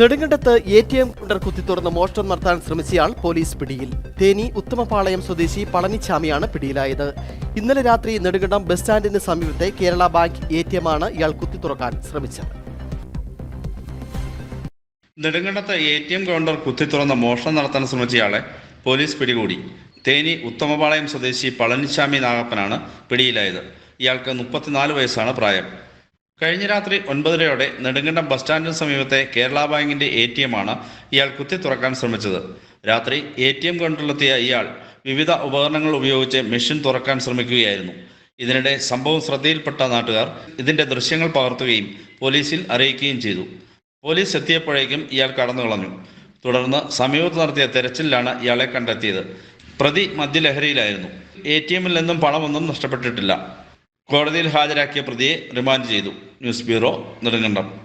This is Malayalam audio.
നെടുങ്കണ്ടത്ത് എ ടി എം കൗണ്ടർ കുത്തിത്തുറന്ന് മോഷണം നടത്താൻ ശ്രമിച്ചയാൾ പോലീസ് പിടിയിൽ. തേനി ഉത്തമപാളയം സ്വദേശി പളനിച്ചാമിയാണ് പിടിയിലായത്. ഇന്നലെ രാത്രി നെടുങ്കണ്ടം ബസ് സ്റ്റാൻഡിന് സമീപത്തെ Kerala bank A T M ആണ് ഇയാൾ കുത്തിത്തുറക്കാൻ ശ്രമിച്ചത്. നെടുങ്കണ്ടത്ത് എ ടി എം കൗണ്ടർ കുത്തിത്തുറന്ന് മോഷണം നടത്താൻ ശ്രമിച്ചയാളെ പോലീസ് പിടികൂടി. തേനി ഉത്തമപാളയം സ്വദേശി പളനിസ്വാമി നാഗപ്പനാണ് പിടിയിലായത്. ഇയാൾക്ക് മുപ്പത്തിനാല് വയസ്സാണ് പ്രായം. കഴിഞ്ഞ രാത്രി ഒൻപതരയോടെ നെടുങ്കണ്ടം ബസ് സ്റ്റാൻഡിന് സമീപത്തെ കേരള ബാങ്കിന്റെ എ ടി എം ആണ് ഇയാൾ കുത്തി തുറക്കാൻ ശ്രമിച്ചത്. രാത്രി എ ടി എം കൗണ്ടറിലെത്തിയ ഇയാൾ വിവിധ ഉപകരണങ്ങൾ ഉപയോഗിച്ച് മെഷീൻ തുറക്കാൻ ശ്രമിക്കുകയായിരുന്നു. ഇതിനിടെ സംഭവം ശ്രദ്ധയിൽപ്പെട്ട നാട്ടുകാർ ഇതിന്റെ ദൃശ്യങ്ങൾ പകർത്തുകയും പോലീസിൽ അറിയിക്കുകയും ചെയ്തു. പോലീസ് എത്തിയപ്പോഴേക്കും ഇയാൾ കടന്നു കളഞ്ഞു. തുടർന്ന് സമീപത്ത് നടത്തിയ തെരച്ചിലാണ് ഇയാളെ കണ്ടെത്തിയത്. പ്രതി മദ്യലഹരിയിലായിരുന്നു. എ ടി എമ്മിൽ നിന്നും പണമൊന്നും നഷ്ടപ്പെട്ടിട്ടില്ല. കോടതിയിൽ ഹാജരാക്കിയ പ്രതിയെ റിമാൻഡ് ചെയ്തു. News bureau Nedumkandam.